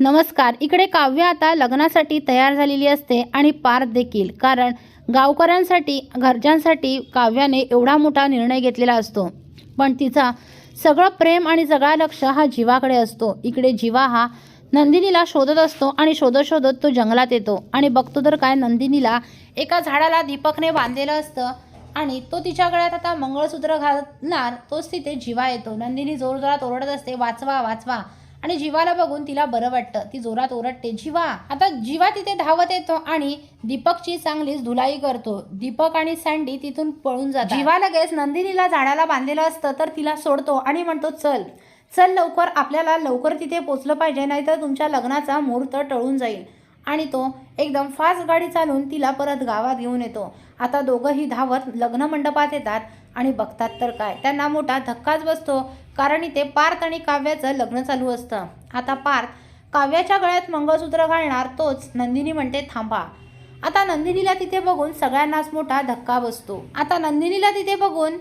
नमस्कार इकडे काव्य आता लग्नासाठी तयार झालेली असते आणि पार देखील कारण गावकऱ्यांसाठी घरच्यांसाठी काव्याने एवढा मोठा निर्णय घेतलेला असतो. पण तिचा सगळं प्रेम आणि सगळा लक्ष हा जीवाकडे असतो. इकडे जीवा हा नंदिनीला शोधत असतो आणि शोधत शोधत तो जंगलात येतो. आणि बघतो तर काय नंदिनीला एका झाडाला दीपकने बांधलेलं असतं आणि तो तिच्या गळ्यात आता मंगळसूत्र घालणार तोच तिथे जीवा येतो. नंदिनी जोरजोरात ओरडत असते वाचवा वाचवा. आणि जीवाला बघून तिला बरं वाटतं. ती जोरात ओरडते जीवा आता जीवा तिथे धावत येतो आणि दीपकची चांगलीच धुलाई करतो. दीपक आणि सँडी तिथून पळून जातो जीवा लगेच नंदिनीला झाडाला बांधलेलं असतं तर तिला सोडतो आणि म्हणतो चल चल लवकर आपल्याला लवकर तिथे पोचलं पाहिजे नाहीतर तुमच्या लग्नाचा मुहूर्त टळून जाईल. आणि तो एकदम फास्ट गाडी चालवून तिला परत गावात घेऊन येतो. आता दोघंही धावत लग्न मंडपात येतात आणि बघतात तर काय. त्यांना मोठा धक्काच बसतो कारण इथे पार्थ आणि काव्याचं लग्न चालू असतं. आता पार्थ काव्याच्या गळ्यात मंगळसूत्र घालणार तोच नंदिनी म्हणते थांबा. आता नंदिनीला तिथे बघून सगळ्यांनाच मोठा धक्का बसतो. आता नंदिनीला तिथे बघून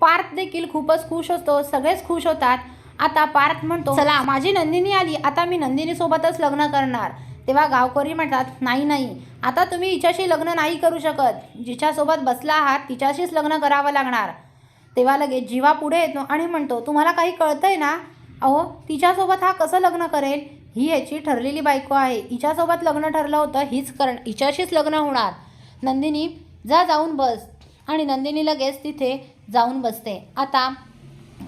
पार्थ देखील खूपच खुश असतो सगळेच खुश होतात. आता पार्थ म्हणतो चला माझी नंदिनी आली आता मी नंदिनीसोबतच लग्न करणार. तेव्हा गावकरी म्हणतात नाही नाही. आता तुम्ही हिच्याशी लग्न नाही करू शकत. जिच्यासोबत बसला आहात तिच्याशीच लग्न करावं लागणार. तेव्हा लगेच जीवा पुढे येतो आणि म्हणतो तुम्हाला काही कळतंय ना? अहो तिच्यासोबत हा कसं लग्न करेल? ही याची ठरलेली बायको आहे. हिच्यासोबत लग्न ठरलं होतं हीच कर हिच्याशीच लग्न होणार. नंदिनी जा जाऊन बस. आणि नंदिनी लगेच तिथे जाऊन बसते. आता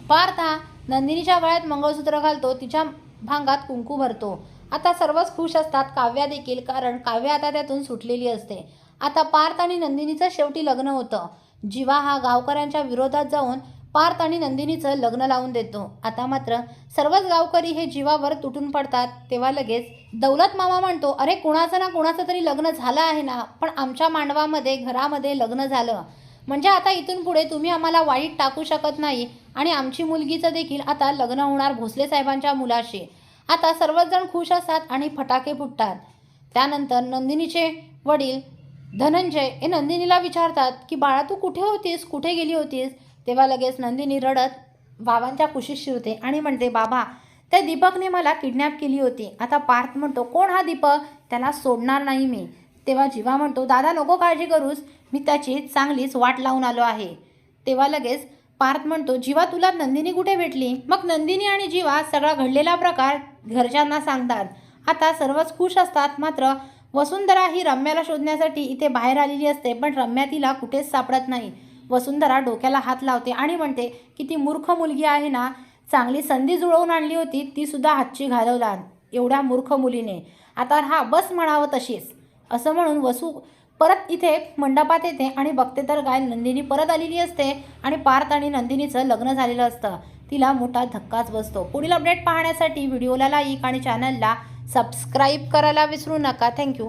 पार्थ हा नंदिनीच्या गळ्यात मंगळसूत्र घालतो तिच्या भांगात कुंकू भरतो. आता सर्वच खुश असतात काव्या देखील कारण काव्य आता त्यातून सुटलेली असते. आता पार्थ आणि नंदिनीचं शेवटी लग्न होतं. जीवा हा गावकऱ्यांच्या विरोधात जाऊन पार्थ आणि नंदिनीचं लग्न लावून देतो. आता मात्र सर्वच गावकरी हे जीवावर तुटून पडतात. तेव्हा लगेच दौलत मामा म्हणतो अरे कुणाचं ना कुणाचं तरी लग्न झालं आहे ना? पण आमच्या मांडवामध्ये घरामध्ये लग्न झालं. म्हणजे आता इथून पुढे तुम्ही आम्हाला वाईट टाकू शकत नाही आणि आमची मुलगीचं देखील आता लग्न होणार भोसले साहेबांच्या मुलाशी. आता सर्वच जण खुश असतात आणि फटाके फुटतात. त्यानंतर नंदिनीचे वडील धनंजय हे नंदिनीला विचारतात की बाळा तू कुठे होतीस? कुठे गेली होतीस? तेव्हा लगेच नंदिनी रडत बाबांच्या कुशीत शिरते आणि म्हणते बाबा त्या दीपकने मला किडनॅप केली होती. आता पार्थ म्हणतो कोण हा दीपक? त्याला सोडणार नाही मी. तेव्हा जीवा म्हणतो दादा नको काळजी करूस. मी त्याची चांगलीच वाट लावून आलो आहे. तेव्हा लगेच पार्थ म्हणतो जीवा तुला नंदिनी कुठे भेटली? मग नंदिनी आणि जीवा सगळा घडलेला प्रकार घरच्यांना सांगतात. आता सर्वच खुश असतात मात्र वसुंधरा ही रम्याला शोधण्यासाठी इथे बाहेर आलेली असते पण रम्या तिला कुठेच सापडत नाही. वसुंधरा डोक्याला हात लावते आणि म्हणते की ती मूर्ख मुलगी आहे ना चांगली संधी जुळवून आणली होती ती सुद्धा हातची घालवला एवढ्या मूर्ख मुलीने. आता हा बस म्हणावं तशीच. असं म्हणून वसू परत इथे मंडपात येते आणि बघते तर गाय नंदिनी परत आलेली असते आणि पार्थ आणि नंदिनीचं लग्न झालेलं असतं. तिला मोठा धक्काच बसतो. पुढील अपडेट पाहण्यासाठी व्हिडिओला लाईक आणि चॅनलला सबस्क्राईब करायला विसरू नका. थँक्यू